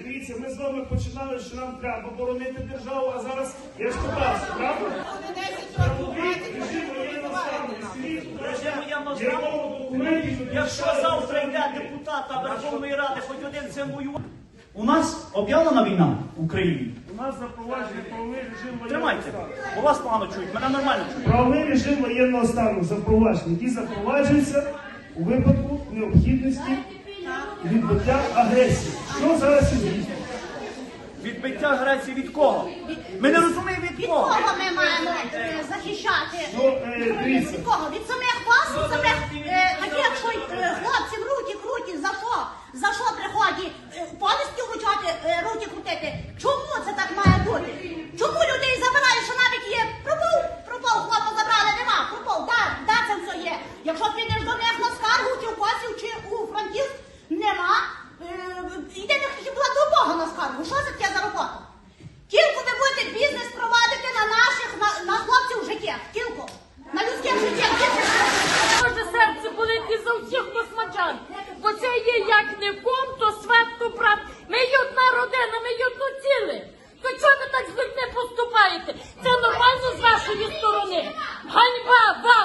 Дивіться, ми з вами починали, що нам треба боронити державу, а зараз я ж питався, правда? Якщо завтра йде депутата Верховної Ради, хоч один цим воювати. У нас об'явлена війна в Україні. У нас запроваджений правовий режим воєнного Тримайте, стану. бо вас погано чують, мене нормально чують. Правовий режим воєнного стану запроваджений, який запроваджується у випадку необхідності відбуття агресії. Що зараз ідіть? Відбиття Греції від кого? Ми не розуміємо від Від кого. кого ми маємо е, захищати? Ну, е. Від кого? Від самих вас, від самих е, таких, що е, хлопці в руки круті. За що? За що приходять? Е, Повістки е, руки крутити. Чому це так має бути? Чому людей забирають, що навіть є пропов, пропов, хлопа забрали, нема, пропов, да, да, це все є. Якщо підеш до них ласка, не кум, то свет, то брат. Ми є одна родина, ми є одно ціле. То чого ви так з людьми поступаєте? Це нормально з вашої сторони. Ганьба! да.